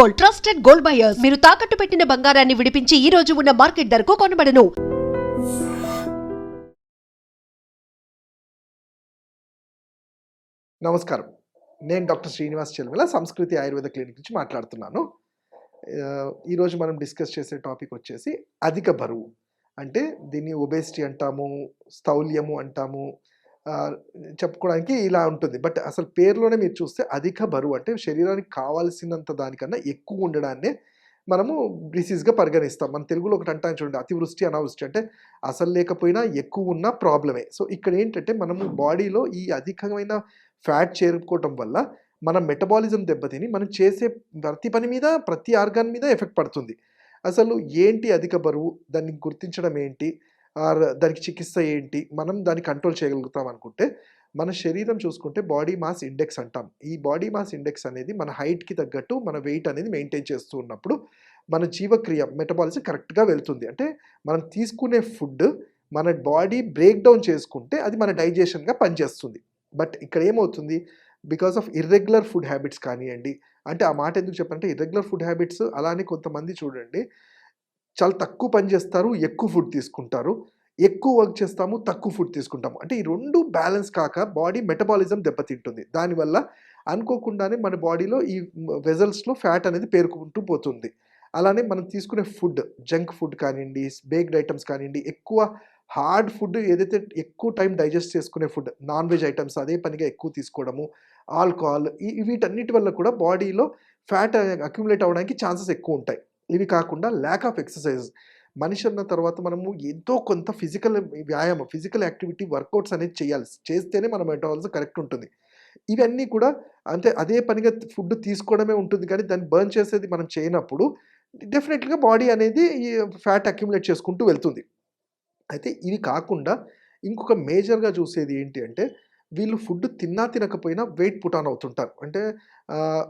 Gold trusted gold buyers. మీరు తాకట్టు పెట్టిన బంగారాన్ని విడిపించి ఈ రోజు ఉన్న మార్కెట్ ధరకు కొనబడను. నమస్కారం. నేను డాక్టర్ శ్రీనివాస్ చెల్మిల సంస్కృతి ఆయుర్వేద క్లినిక్ నుంచి మాట్లాడుతున్నాను. ఈరోజు మనం డిస్కస్ చేసే టాపిక్ వచ్చేసి అధిక బరువు. అంటే దీన్ని ఒబేసిటీ అంటాము స్థౌల్యము అంటాము చెప్పుకోవడానికి ఇలా ఉంటుంది. బట్ అసలు పేరులోనే మీరు చూస్తే అధిక బరువు. అంటే శరీరానికి కావాల్సినంత దానికన్నా ఎక్కువ ఉండడాన్నే మనము డిసీజ్గా పరిగణిస్తాం. మన తెలుగులో ఒకటి అంటాం చూడండి అతివృష్టి అనావృష్టి. అంటే అసలు లేకపోయినా ఎక్కువ ఉన్న ప్రాబ్లమే. సో ఇక్కడ ఏంటంటే మనము బాడీలో ఈ అధికమైన ఫ్యాట్ చేరుకోవటం వల్ల మన మెటబాలిజం దెబ్బతిని మనం చేసే ప్రతి పని మీద ప్రతి ఆర్గాన్ మీద ఎఫెక్ట్ పడుతుంది. అసలు ఏంటి అధిక బరువు? దాన్ని గుర్తించడం ఏంటి? దానికి చికిత్స ఏంటి? మనం దాన్ని కంట్రోల్ చేయగలుగుతాం అనుకుంటే మన శరీరం చూసుకుంటే బాడీ మాస్ ఇండెక్స్ అంటాం. ఈ బాడీ మాస్ ఇండెక్స్ అనేది మన హైట్కి తగ్గట్టు మన వెయిట్ అనేది మెయింటైన్ చేస్తూ ఉన్నప్పుడు మన జీవక్రియ మెటబాలిజం కరెక్ట్గా వెళ్తుంది. అంటే మనం తీసుకునే ఫుడ్ మన బాడీ బ్రేక్ డౌన్ చేసుకుంటే అది మన డైజెషన్గా పనిచేస్తుంది. బట్ ఇక్కడ ఏమవుతుంది? Because of irregular food habits కానివ్వండి అంటే ఆ మాట ఎందుకు చెప్పాలంటే ఇర్రెగ్యులర్ ఫుడ్ హ్యాబిట్స్ అలానే కొంతమంది చూడండి చాలా తక్కువ పని చేస్తారు ఎక్కువ ఫుడ్ తీసుకుంటారు. ఎక్కువ వర్క్ చేస్తాము తక్కువ ఫుడ్ తీసుకుంటాము. అంటే ఈ రెండు బ్యాలెన్స్ కాక బాడీ మెటబాలిజం దెబ్బతింటుంది. దానివల్ల అనుకోకుండానే మన బాడీలో ఈ వెజల్స్లో ఫ్యాట్ అనేది పేరుకుంటూ పోతుంది. అలానే మనం తీసుకునే ఫుడ్ జంక్ ఫుడ్ కానివ్వండి బేక్డ్ ఐటమ్స్ కానివ్వండి ఎక్కువ హార్డ్ ఫుడ్ ఏదైతే ఎక్కువ టైం డైజెస్ట్ చేసుకునే ఫుడ్ నాన్ వెజ్ ఐటమ్స్ అదే పనిగా ఎక్కువ తీసుకోవడము ఆల్కహాల్ ఈ వీటన్నిటి వల్ల కూడా బాడీలో ఫ్యాట్ అక్యుములేట్ అవ్వడానికి ఛాన్సెస్ ఎక్కువ ఉంటాయి. ఇవి కాకుండా ల్యాక్ ఆఫ్ ఎక్సర్సైజ్ మనిషి అన్న తర్వాత మనము ఎంతో కొంత ఫిజికల్ వ్యాయామం ఫిజికల్ యాక్టివిటీ వర్కౌట్స్ అనేది చేయాలి. చేస్తేనే మన మెటాబాలిజం కరెక్ట్ ఉంటుంది. ఇవన్నీ కూడా అంటే అదే పనిగా ఫుడ్ తీసుకోవడమే ఉంటుంది కానీ దాన్ని బర్న్ చేసేది మనం చేయనప్పుడు డెఫినెట్గా బాడీ అనేది ఫ్యాట్ అక్యుములేట్ చేసుకుంటూ వెళ్తుంది. అయితే ఇవి కాకుండా ఇంకొక మేజర్గా చూసేది ఏంటి అంటే వీళ్ళు ఫుడ్ తిన్నా తినకపోయినా వెయిట్ పుటాన్ అవుతుంటారు. అంటే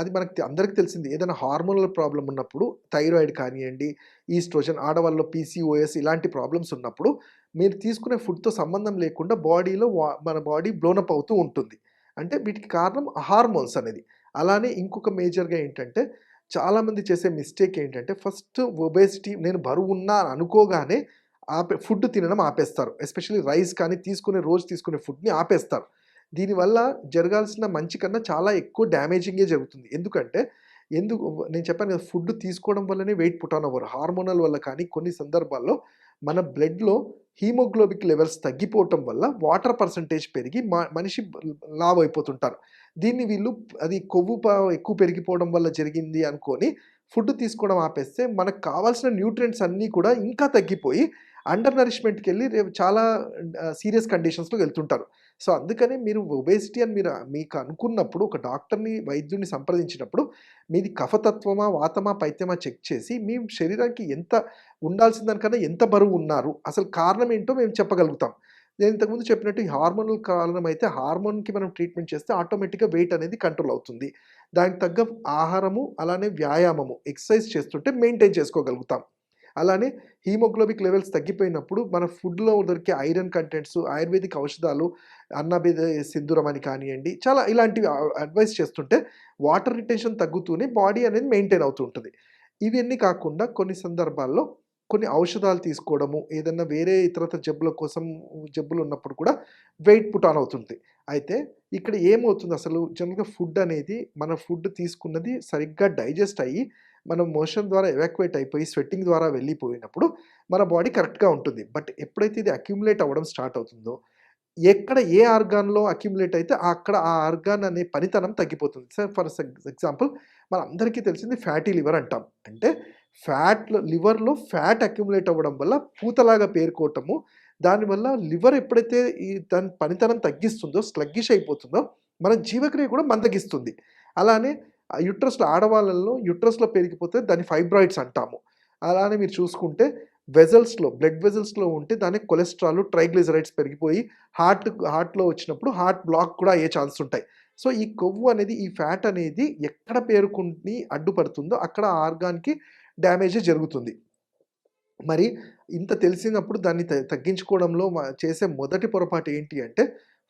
అది మనకి అందరికి అందరికీ తెలిసింది. ఏదైనా హార్మోనల్ ప్రాబ్లం ఉన్నప్పుడు థైరాయిడ్ కానివ్వండి ఈస్ట్రోజన్ ఆడవాళ్ళలో పీసీఓఎస్ ఇలాంటి ప్రాబ్లమ్స్ ఉన్నప్పుడు మీరు తీసుకునే ఫుడ్తో సంబంధం లేకుండా బాడీలో మన బాడీ బ్లోనప్ అవుతూ ఉంటుంది. అంటే వీటికి కారణం హార్మోన్స్ అనేది. అలానే ఇంకొక మేజర్గా ఏంటంటే చాలామంది చేసే మిస్టేక్ ఏంటంటే ఫస్ట్ ఒబేసిటీ నేను బరువు ఉన్నా అని అనుకోగానే ఆపే ఫుడ్ తినడం ఆపేస్తారు. ఎస్పెషల్లీ రైస్ కానీ తీసుకునే రోజు తీసుకునే ఫుడ్ని ఆపేస్తారు. దీనివల్ల జరగాల్సిన మంచి కన్నా చాలా ఎక్కువ డ్యామేజింగే జరుగుతుంది. ఎందుకంటే ఎందుకు నేను చెప్పాను కదా ఫుడ్ తీసుకోవడం వల్లనే వెయిట్ పుటాన్ అవ్వరు హార్మోనల్ వల్ల కానీ కొన్ని సందర్భాల్లో మన బ్లడ్లో హీమోగ్లోబిక్ లెవెల్స్ తగ్గిపోవటం వల్ల వాటర్ పర్సంటేజ్ పెరిగి మా మనిషి లావ్ అయిపోతుంటారు దీన్ని వీళ్ళు అది కొవ్వు ఎక్కువ పెరిగిపోవడం వల్ల జరిగింది అనుకొని ఫుడ్ తీసుకోవడం ఆపేస్తే మనకు కావాల్సిన న్యూట్రియంట్స్ అన్నీ కూడా ఇంకా తగ్గిపోయి అండర్ నరిష్మెంట్కి వెళ్ళి రేపు చాలా సీరియస్ కండిషన్స్లో వెళ్తుంటారు. సో అందుకని మీరు ఒబేసిటీ అని మీరు మీకు అనుకున్నప్పుడు ఒక డాక్టర్ని వైద్యుడిని సంప్రదించినప్పుడు మీది కఫతత్వమా వాతమా పైత్యమా చెక్ చేసి మీ శరీరానికి ఎంత ఉండాల్సిన దానికన్నా ఎంత బరువు ఉన్నారు అసలు కారణం ఏంటో మేము చెప్పగలుగుతాం. నేను ఇంతకుముందు చెప్పినట్టు ఈ హార్మోనల్ కారణం అయితే హార్మోన్కి మనం ట్రీట్మెంట్ చేస్తే ఆటోమేటిక్గా వెయిట్ అనేది కంట్రోల్ అవుతుంది. దానికి తగ్గ ఆహారము అలానే వ్యాయామము ఎక్సర్సైజ్ చేస్తుంటే మెయింటైన్ చేసుకోగలుగుతాం. అలానే హీమోగ్లోబిక్ లెవెల్స్ తగ్గిపోయినప్పుడు మన ఫుడ్లో దొరికే ఐరన్ కంటెంట్స్ ఆయుర్వేదిక్ ఔషధాలు అన్నభేద సింధూరం అని కానివ్వండి చాలా ఇలాంటివి అడ్వైస్ చేస్తుంటే వాటర్ రిటెన్షన్ తగ్గుతూనే బాడీ అనేది మెయింటైన్ అవుతూ ఉంటుంది. ఇవన్నీ కాకుండా కొన్ని సందర్భాల్లో కొన్ని ఔషధాలు తీసుకోవడము ఏదన్నా వేరే ఇతరత జబ్బుల కోసం జబ్బులు ఉన్నప్పుడు కూడా వెయిట్ పుట్ ఆన్ అవుతుంది. అయితే ఇక్కడ ఏమవుతుంది అసలు? జనరల్గా ఫుడ్ అనేది మన ఫుడ్ తీసుకున్నది సరిగ్గా డైజెస్ట్ అయ్యి మన మోషన్ ద్వారా ఎవాక్యువేట్ అయిపోయి స్వెట్టింగ్ ద్వారా వెళ్ళిపోయినప్పుడు మన బాడీ కరెక్ట్గా ఉంటుంది. బట్ ఎప్పుడైతే ఇది అక్యుములేట్ అవ్వడం స్టార్ట్ అవుతుందో ఎక్కడ ఏ ఆర్గాన్లో అక్యుములేట్ అయితే అక్కడ ఆ ఆర్గాన్ అనే పనితనం తగ్గిపోతుంది. సార్ ఫర్ ఎగ్జాంపుల్ మన అందరికీ తెలిసింది ఫ్యాటీ లివర్ అంటాం. అంటే ఫ్యాట్లో లివర్లో ఫ్యాట్ అక్యుములేట్ అవ్వడం వల్ల పూతలాగా పేరుకోవటము దానివల్ల లివర్ ఎప్పుడైతే ఈ దాని పనితనం తగ్గిస్తుందో స్లగ్గిష్ అయిపోతుందో మన జీవక్రియ కూడా మందగిస్తుంది. అలానే యుట్రస్లో ఆడవాళ్ళలో యుట్రస్లో పెరిగిపోతే దాన్ని ఫైబ్రాయిడ్స్ అంటాము. అలానే మీరు చూసుకుంటే వెజల్స్లో బ్లడ్ వెజల్స్లో ఉంటే దానికి కొలెస్ట్రాల్ ట్రైగ్లిజరైడ్స్ పెరిగిపోయి హార్ట్ హార్ట్లో వచ్చినప్పుడు హార్ట్ బ్లాక్ కూడా అయ్యే ఛాన్స్ ఉంటాయి. సో ఈ కొవ్వు అనేది ఈ ఫ్యాట్ అనేది ఎక్కడ పేరుకుని అడ్డుపడుతుందో అక్కడ ఆర్గాన్కి డ్యామేజ్ జరుగుతుంది. మరి ఇంత తెలిసినప్పుడు దాన్ని త- తగ్గించుకోవడంలో చేసే మొదటి పొరపాటు ఏంటి అంటే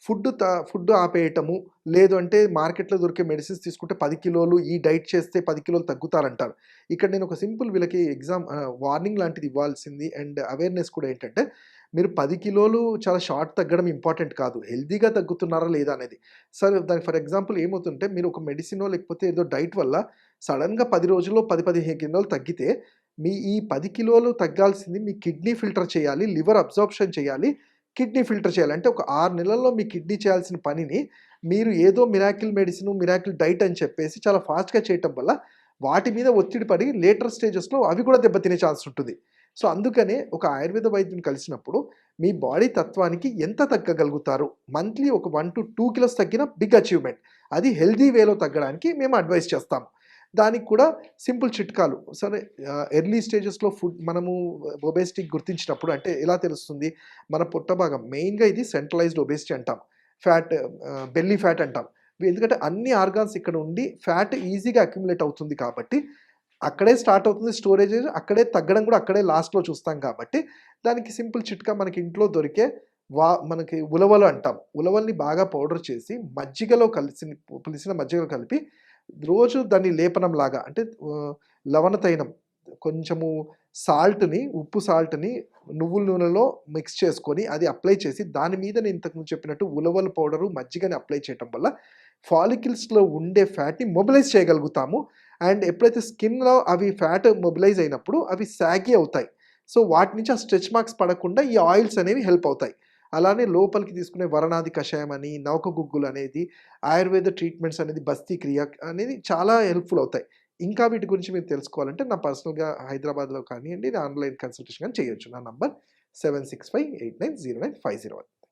ఫుడ్ త ఫుడ్ ఆపేయటము. లేదు అంటే మార్కెట్లో దొరికే మెడిసిన్స్ తీసుకుంటే పది కిలోలు ఈ డైట్ చేస్తే పది కిలోలు తగ్గుతారంటారు. ఇక్కడ నేను ఒక సింపుల్ వీళ్ళకి ఎగ్జామ్ వార్నింగ్ లాంటిది ఇవ్వాల్సింది అండ్ అవేర్నెస్ కూడా ఏంటంటే మీరు పది కిలోలు చాలా షార్ట్ తగ్గడం ఇంపార్టెంట్ కాదు. హెల్తీగా తగ్గుతున్నారా లేదా అనేది. సరే దానికి ఫర్ ఎగ్జాంపుల్ ఏమవుతుంటే మీరు ఒక మెడిసినో లేకపోతే ఏదో డైట్ వల్ల సడన్గా పది రోజుల్లో పది పదిహేను కిలోలు తగ్గితే మీ ఈ పది కిలోలు తగ్గాల్సింది మీ కిడ్నీ ఫిల్టర్ చేయాలి లివర్ అబ్జార్ప్షన్ చేయాలి కిడ్నీ ఫిల్టర్ చేయాలి. అంటే ఒక ఆరు నెలల్లో మీ కిడ్నీ చేయాల్సిన పనిని మీరు ఏదో మిరాకిల్ మెడిసిన్ మిరాకిల్ డైట్ అని చెప్పేసి చాలా ఫాస్ట్గా చేయటం వల్ల వాటి మీద ఒత్తిడి పడి లేటర్ స్టేజెస్లో అవి కూడా దెబ్బతినే ఛాన్స్ ఉంటుంది సో అందుకనే ఒక ఆయుర్వేద వైద్యుని కలిసినప్పుడు మీ బాడీ తత్వానికి ఎంత తగ్గగలుగుతారు? మంత్లీ ఒక వన్ టు టూ కిలోస్ తగ్గిన బిగ్ అచీవ్మెంట్. అది హెల్దీ వేలో తగ్గడానికి మేము అడ్వైస్ చేస్తాము దానికి కూడా సింపుల్ చిట్కాలు. సరే ఎర్లీ స్టేజెస్లో ఫుడ్ మనము ఒబేసిటీ గుర్తించినప్పుడు అంటే ఎలా తెలుస్తుంది? మన పొట్ట భాగం మెయిన్గా ఇది సెంట్రలైజ్డ్ ఒబేసిటీ అంటాం. ఫ్యాట్ బెల్లీ ఫ్యాట్ అంటాం. ఎందుకంటే అన్ని ఆర్గాన్స్ ఇక్కడ ఉండి ఫ్యాట్ ఈజీగా అక్యుములేట్ అవుతుంది కాబట్టి అక్కడే స్టార్ట్ అవుతుంది స్టోరేజ్ అక్కడే తగ్గడం కూడా అక్కడే లాస్ట్లో చూస్తాం కాబట్టి దానికి సింపుల్ చిట్కా మనకి ఇంట్లో దొరికే వా మనకి ఉలవలు అంటాం. ఉలవల్ని బాగా పౌడర్ చేసి మజ్జిగలో కలిసి పులిసిన మజ్జిగలో కలిపి రోజు దాన్ని లేపనం లాగా అంటే లవణతైనం కొంచెము సాల్ట్ని ఉప్పు సాల్ట్ని నువ్వుల నూనెలో మిక్స్ చేసుకొని అది అప్లై చేసి దాని మీద నేను ఇంతకుముందు చెప్పినట్టు ఉలవల పౌడరు మజ్జిగని అప్లై చేయటం వల్ల ఫాలికిల్స్లో ఉండే ఫ్యాట్ని మొబిలైజ్ చేయగలుగుతాము. అండ్ ఎప్పుడైతే స్కిన్లో అవి ఫ్యాట్ మొబిలైజ్ అయినప్పుడు అవి సాగి అవుతాయి. సో వాటి నుంచి ఆ స్ట్రెచ్ మార్క్స్ పడకుండా ఈ ఆయిల్స్ అనేవి హెల్ప్ అవుతాయి. అలానే లోపలికి తీసుకునే వరణాది కషాయం అని నౌక గుగ్గులు అనేది ఆయుర్వేద ట్రీట్మెంట్స్ అనేది బస్తీ క్రియ అనేది చాలా హెల్ప్ఫుల్ అవుతాయి. ఇంకా వీటి గురించి మీరు తెలుసుకోవాలంటే నా పర్సనల్గా హైదరాబాద్లో కానివ్వండి ఆన్లైన్ కన్సల్టేషన్ కానీ చేయొచ్చు. నా number seven six five eight nine zero nine five zero one.